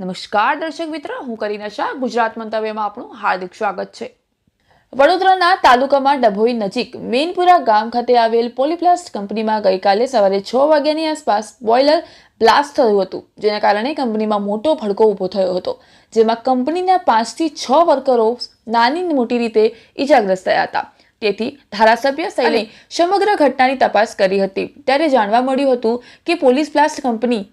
નમસ્કાર દર્શક મિત્રો. હું કરીના શાહ. ગુજરાત મંતવ્યમાં આપણું હાર્દિક સ્વાગત છે. વડોદરાના તાલુકામાં ડભોઈ નજીક મેનપુરા ગામ ખાતે આવેલ પોલીપ્લાસ્ટ કંપનીમાં ગઈકાલે સવારે છ વાગ્યાની આસપાસ બોઇલર બ્લાસ્ટ થયું હતું જેના કારણે કંપનીમાં મોટો ભડકો ઊભો થયો હતો જેમાં કંપનીના પાંચથી છ વર્કરો નાની મોટી રીતે ઈજાગ્રસ્ત થયા હતા. તેથી ધારાસભ્ય શૈલી સમગ્ર ઘટનાની તપાસ કરી હતી. ત્યારે જાણવા મળ્યું હતું કે પોલીસ બ્લાસ્ટ કંપની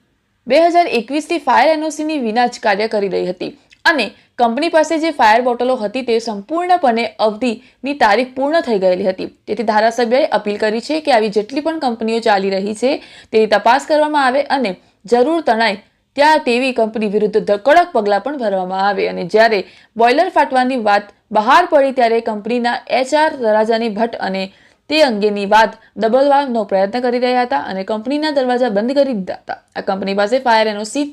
બે હજાર એકવીસથી ફાયર એનઓસીની વિના જ કાર્ય કરી રહી હતી અને કંપની પાસે જે ફાયર બોટલો હતી તે સંપૂર્ણપણે અવધિની તારીખ પૂર્ણ થઈ ગયેલી હતી. તેથી ધારાસભ્યએ અપીલ કરી છે કે આવી જેટલી પણ કંપનીઓ ચાલી રહી છે તેની તપાસ કરવામાં આવે અને જરૂર તણાય ત્યાં તેવી કંપની વિરુદ્ધ કડક પગલાં પણ ભરવામાં આવે. અને જ્યારે બોઇલર ફાટવાની વાત બહાર પડી ત્યારે કંપનીના એચઆર રાજાની ભટ્ટ અને તે અંગેની વાત દબાવવાનો પ્રયત્ન કરી રહ્યા હતા અને કંપનીના દરવાજા બંધ કરી દીધા હતા. આ કંપની પાસે ફાયર એનઓસી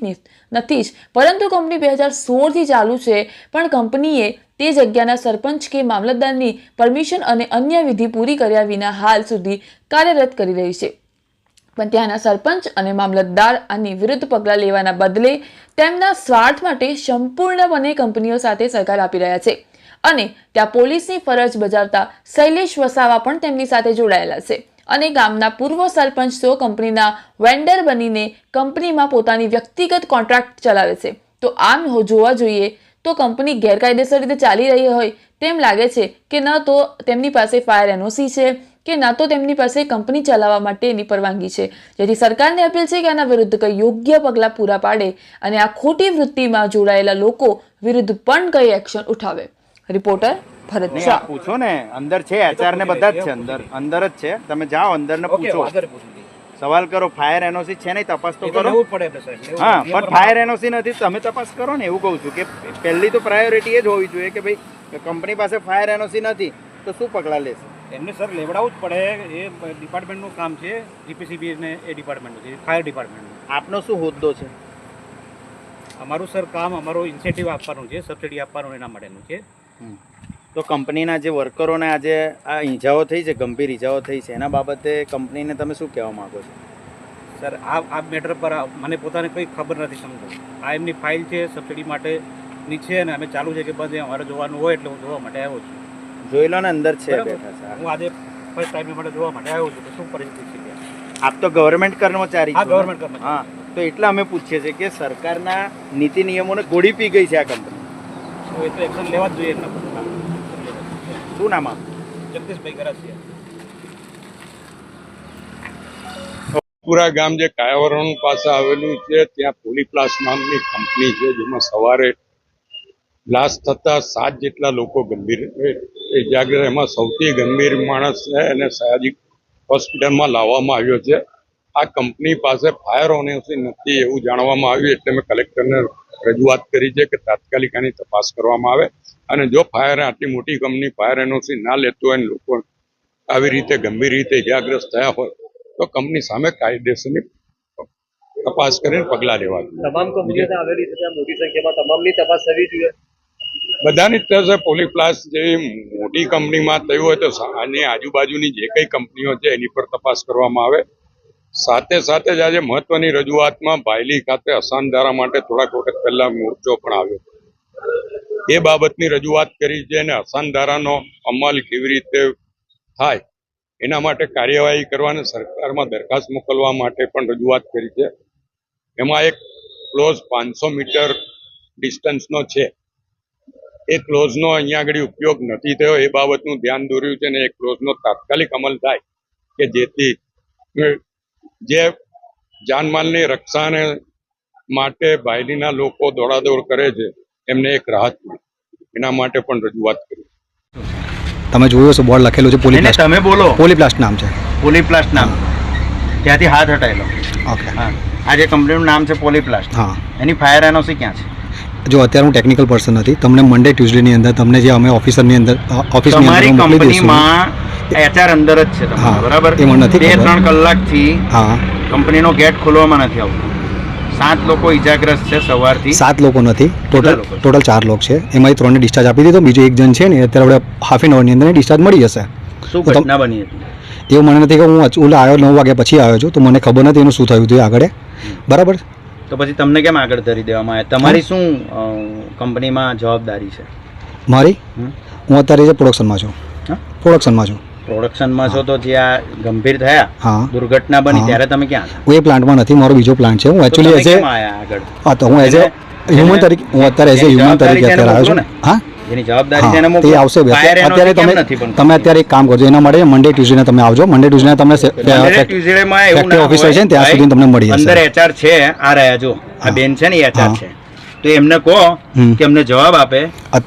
નથી જ, પરંતુ કંપની બે હજાર સોળથી ચાલુ છે, પણ કંપનીએ તે જગ્યાના સરપંચ કે મામલતદારની પરમિશન અને અન્ય વિધિ પૂરી કર્યા વિના હાલ સુધી કાર્યરત કરી રહી છે. પણ ત્યાંના સરપંચ અને મામલતદાર આની વિરુદ્ધ પગલાં લેવાના બદલે તેમના સ્વાર્થ માટે સંપૂર્ણપણે કંપનીઓ સાથે સહકાર આપી રહ્યા છે. અને ત્યાં પોલીસની ફરજ બજાવતા શૈલેષ વસાવા પણ તેમની સાથે જોડાયેલા છે. અને ગામના પૂર્વ સરપંચ તો કંપનીના વેન્ડર બનીને કંપનીમાં પોતાની વ્યક્તિગત કોન્ટ્રાક્ટ ચલાવે છે. તો આમ જોવા જોઈએ તો કંપની ગેરકાયદેસર રીતે ચાલી રહી હોય તેમ લાગે છે કે ન તો તેમની પાસે ફાયર એનઓસી છે કે ન તો તેમની પાસે કંપની ચલાવવા માટેની પરવાનગી છે. જેથી સરકારને અપીલ છે કે આના વિરુદ્ધ કંઈ યોગ્ય પગલાં પૂરા પાડે અને આ ખોટી વૃત્તિમાં જોડાયેલા લોકો વિરુદ્ધ પણ કંઈ એક્શન ઉઠાવે. રિપોર્ટર ભરત શાહ. પૂછો ને અંદર છે એચઆર ને બધા જ છે અંદર અંદર જ છે. તમે જાઓ અંદર ને પૂછો. સવાલ કરો ફાયર એનઓસી છે નહીં તપાસ તો કરો. હા પણ ફાયર એનઓસી નથી તમે તપાસ કરો ને એવું કહું છું કે પહેલી તો પ્રાયોરિટી એ જ હોવી જોઈએ કે ભાઈ કંપની પાસે ફાયર એનઓસી નથી તો શું પગલાં લેશે? એમને સર લેવડાવવું જ પડે એ ડિપાર્ટમેન્ટનું કામ છે જીપીસીબી ને એ ડિપાર્ટમેન્ટનું છે ફાયર ડિપાર્ટમેન્ટનું આપનો શું હોદ્દો છે? અમારું સર કામ અમારો ઇન્સેન્ટિવ આપવાનું છે સબસિડી આપવાનું એના માટેનું છે. તો કંપનીના જે વર્કરોને આજે આ ઈજાઓ થઈ છે ગંભીર ઈજાઓ થઈ છે એના બાબતે કંપનીને તમે શું કહેવા માગો છો સર આ આ મેટર પર મને પોતાને કંઈ ખબર નથી સમજો આ એમની ફાઇલ છે સબસિડી માટેની છે અને અમે ચાલુ છે કે બંધ અમારે જોવાનું હોય એટલે હું જોવા માટે આવ્યો છું જોઈ લો ને અંદર છે હું આજે ફર્સ્ટ ટાઈમ માટે જોવા માટે આવ્યો છું તો શું પરિસ્થિતિ છે. આપ તો ગવર્મેન્ટ કર્મચારી હા, છો ને? કર્મચારી. હા તો એટલે અમે પૂછીએ છીએ કે સરકારના નીતિ નિયમોને ગોળી પી ગઈ છે આ કંપની તો એ તો એક્શન લેવા જ જોઈએ એમના પર શું નામ આપ જગદીશભાઈ ગરાસિયા. પુરા ગામ જે કાયાવરણ પાસે આવેલું છે ત્યાં પોલીપ્લાસ નામની કંપની છે જેમાં સવારે બ્લાસ્ટ થતા સાત જેટલા લોકો ગંભીર ઇજાગ્રસ્ત એમાં સૌથી ગંભીર માણસ છે અને સયાજી હોસ્પિટલમાં લાવવામાં આવ્યો છે. આ કંપની પાસે ફાયર ઓનેસી નથી એવું જાણવામાં આવ્યું એટલે મેં કલેક્ટરને રજૂઆત કરી છે કે તાત્કાલિક આની તપાસ કરવામાં આવે અને જો ફાયર આટલી મોટી કંપની ફાયર એનઓસી ના લેતો હોય લોકો આવી રીતે ગંભીર રીતે ઇજાગ્રસ્ત થયા હોય તો કંપની સામે કાયદેસરની તપાસ કરીને પગલાં લેવા તમામ કંપનીઓ આવેલી છે મોટી સંખ્યામાં તમામની તપાસ થવી જોઈએ. બધાની જ થશે પોલીપ્લાસ જેવી મોટી કંપનીમાં થયું હોય તો આની આજુબાજુની જે કઈ કંપનીઓ છે એની પર તપાસ કરવામાં આવે. સાથે સાથે જ આજે મહત્વની રજૂઆતમાં ભાયલી ખાતે અસાનધારા માટે થોડાક વખત પહેલા મોરચો પણ આવ્યો એ બાબતની રજૂઆત કરી છે અને અસાનધારાનો અમલ કેવી રીતે થાય એના માટે કાર્યવાહી કરવાની સરકારમાં દરખાસ્ત મોકલવા માટે પણ રજૂઆત કરી છે. એમાં એક ક્લોઝ પાંચસો મીટર ડિસ્ટન્સનો છે. એ ક્લોઝનો અહીંયા આગળ ઉપયોગ નથી થયો. એ બાબતનું ધ્યાન દોર્યું છે અને એ ક્લોઝનો તાત્કાલિક અમલ થાય કે જેથી જે જાનમાલની રક્ષાને માટે બાયલીના લોકો દોડાદોડ કરે છે એમને એક રાહત મળે. એના માટે પણ રજૂઆત કરી. તમે જોયું હશે બોર્ડ લખેલું છે પોલીપ્લાસ્ટ તમે બોલો. પોલીપ્લાસ્ટ નામ છે. પોલીપ્લાસ્ટ નામ. ત્યાંથી હાથ હટાયેલો ઓકે. હા. આ જે કંપનીનું નામ છે પોલીપ્લાસ્ટ હા. એની ફાયર એનઓસી ક્યાં છે? જો અત્યારે હું ટેકનિકલ પર્સન નથી. તમને મંડે ટ્યુઝડેની અંદર તમને જે અમે ઓફિસરની અંદર ઓફિસ ઓફિસની અંદર મોકલી દઈશું. કંપનીમાં એચઆર અંદર જ છે હા, બરાબર? એમાં નથી બે ત્રણ કલાકથી હા. કંપનીનો ગેટ ખોલવામાં નથી આવતો. સાત લોકો ઈજાગ્રસ્ત છે સવારથી. સાત લોકો નથી. ટોટલ ટોટલ ચાર લોકો છે. એમાંથી ત્રણને ડિસ્ચાર્જ આપી દીધો. બીજો એક જણ છે ને અત્યારે આપણે હાફ એન અવરની અંદર ડિસ્ચાર્જ મળી જશે. શું ઘટના બની હતી? એવું મને નથી કે હું ઓલા આવ્યો નવ વાગ્યા પછી આવ્યો છું. તો મને ખબર નથી એનું શું થયું હતું આગળ. બરાબર? તો પછી તમને કેમ આગળ ધરી દેવામાં આવ્યા? તમારી શું કંપનીમાં જવાબદારી છે? મારી? હું અત્યારે જે પ્રોડક્શનમાં છું? પ્રોડક્શનમાં છું. પ્રોડક્શનમાં છો તો જ્યાં ગંભીર થયા દુર્ઘટના બની ત્યારે તમે ક્યાં હું એ પ્લાન્ટમાં નથી મારો બીજો પ્લાન્ટ છે. હું એકચ્યુઅલી એઝ એ હા તો હું એઝ એ હ્યુમન તરીકે હું અત્યારે એઝ એ હ્યુમન તરીકે અત્યારે આવ્યો છું. હા. જવાબદારી. તે આવશે અત્યારે તમે તમે અત્યારે એક કામ કરજો એના માટે મંડે ટ્યુઝડે તમે આવજો. મંડે ટ્યુઝડે તમને ફેક્ટરી હોય. છે ત્યાં સુધી તમને મળી અંદર જશે છે આ રહ્યા જો આ બેન છે ને એચઆર છે. તો એમને કહો હમ. કે અમને જવાબ આપે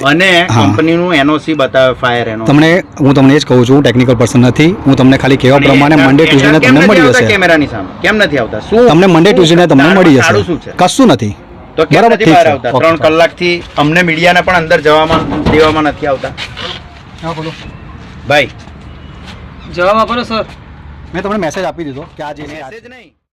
અને કંપનીનું એનઓસી બતાવે ફાયર એનો તમને હું તમને એ જ કહું છું ટેકનિકલ પર્સન નથી. હું તમને ખાલી કહેવા પ્રમાણે મંડે ટ્યુઝડે તમને મળી જશે. કેમેરાની સામે? કેમ નથી આવતા? શું તમને મંડે ટ્યુઝડે તમને મળી જશે. કશું નથી. તો કેમ નથી બહાર આવતા? ત્રણ કલાકથી અમને મીડિયાને પણ અંદર જવામાં દેવામાં નથી આવતા. ભાઈ. જવાબ આપો સર મેં તમને મેસેજ આપી દીધો કે આજે મેસેજ નહીં.